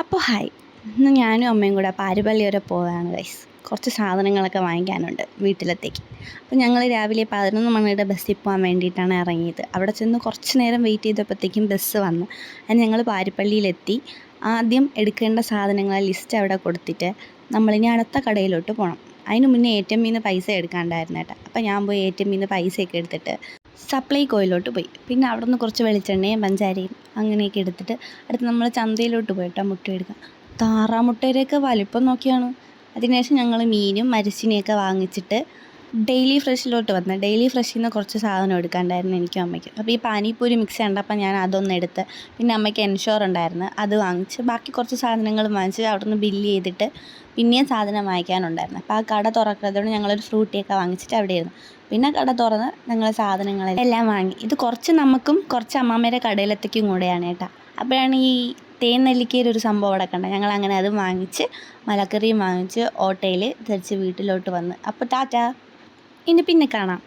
അപ്പോൾ ഹായ് ഇന്ന് ഞാനും അമ്മയും കൂടെ പാരുപള്ളി വരെ പോകാനാണ് ഗൈസ് കുറച്ച് സാധനങ്ങളൊക്കെ വാങ്ങിക്കാനുണ്ട് വീട്ടിലത്തേക്ക്. അപ്പോൾ ഞങ്ങൾ രാവിലെ പതിനൊന്ന് മണിയുടെ ബസ്സിൽ പോകാൻ വേണ്ടിയിട്ടാണ് ഇറങ്ങിയത്. അവിടെ ചെന്ന് കുറച്ച് നേരം വെയിറ്റ് ചെയ്തപ്പോഴത്തേക്കും ബസ് വന്നു. അതിന് ഞങ്ങൾ പാരുപ്പള്ളിയിലെത്തി ആദ്യം എടുക്കേണ്ട സാധനങ്ങളെ ലിസ്റ്റ് അവിടെ കൊടുത്തിട്ട് നമ്മളിനി അടുത്ത കടയിലോട്ട് പോകണം അതിന് മുന്നേ എ ടി എമ്മിൽ നിന്ന് പൈസ എടുക്കാണ്ടായിരുന്നു കേട്ടോ. അപ്പോൾ ഞാൻ പോയി എ ടി എമ്മിൽ നിന്ന് പൈസയൊക്കെ എടുത്തിട്ട് സപ്ലൈ കോയിലോട്ട് പോയി. പിന്നെ അവിടെ നിന്ന് കുറച്ച് വെളിച്ചെണ്ണയും പഞ്ചാരയും അങ്ങനെയൊക്കെ എടുത്തിട്ട് അടുത്ത് നമ്മൾ ചന്തയിലോട്ട് പോയിട്ടാ മുട്ട എടുക്കാം. താറാമുട്ടയുടെയൊക്കെ വലിപ്പം നോക്കിയാണ്. അതിനുശേഷം ഞങ്ങൾ മീനും മരച്ചിനെയൊക്കെ വാങ്ങിച്ചിട്ട് ഡെയിലി ഫ്രഷിലോട്ട് വന്ന് ഡെയിലി ഫ്രഷിൽ നിന്ന് കുറച്ച് സാധനം എടുക്കാണ്ടായിരുന്നു എനിക്കും അമ്മയ്ക്ക്. അപ്പോൾ ഈ പാനിപ്പൂരി മിക്സ് കണ്ടപ്പോൾ ഞാൻ അതൊന്ന് എടുത്ത് പിന്നെ അമ്മയ്ക്ക് എൻഷോർ ഉണ്ടായിരുന്നു അത് വാങ്ങിച്ച് ബാക്കി കുറച്ച് സാധനങ്ങൾ വാങ്ങിച്ച് അവിടെ നിന്ന് ബില്ല് ചെയ്തിട്ട് പിന്നെയും സാധനം വാങ്ങിക്കാനുണ്ടായിരുന്നു. അപ്പോൾ ആ കട തുറക്കുന്നതുകൊണ്ട് ഞങ്ങളൊരു ഫ്രൂട്ടിയൊക്കെ വാങ്ങിച്ചിട്ട് അവിടെ ഇരുന്നു പിന്നെ കട തുറന്ന് ഞങ്ങൾ സാധനങ്ങളെല്ലാം വാങ്ങി. ഇത് കുറച്ച് നമുക്കും കുറച്ച് അമ്മാമ്മയുടെ കടയിലത്തേക്കും കൂടെയാണ് കേട്ടോ. അപ്പോഴാണ് ഈ തേൻ നെല്ലിക്കയിൽ ഒരു സംഭവം അവിടെ കണ്ടത്. ഞങ്ങൾ അങ്ങനെ അത് വാങ്ങിച്ച് മലക്കറിയും വാങ്ങിച്ച് ഓട്ടോയിൽ തിരിച്ച് വീട്ടിലോട്ട് വന്ന്. അപ്പോൾ ടാറ്റാ. ഇനി പിന്നെ കാണാം.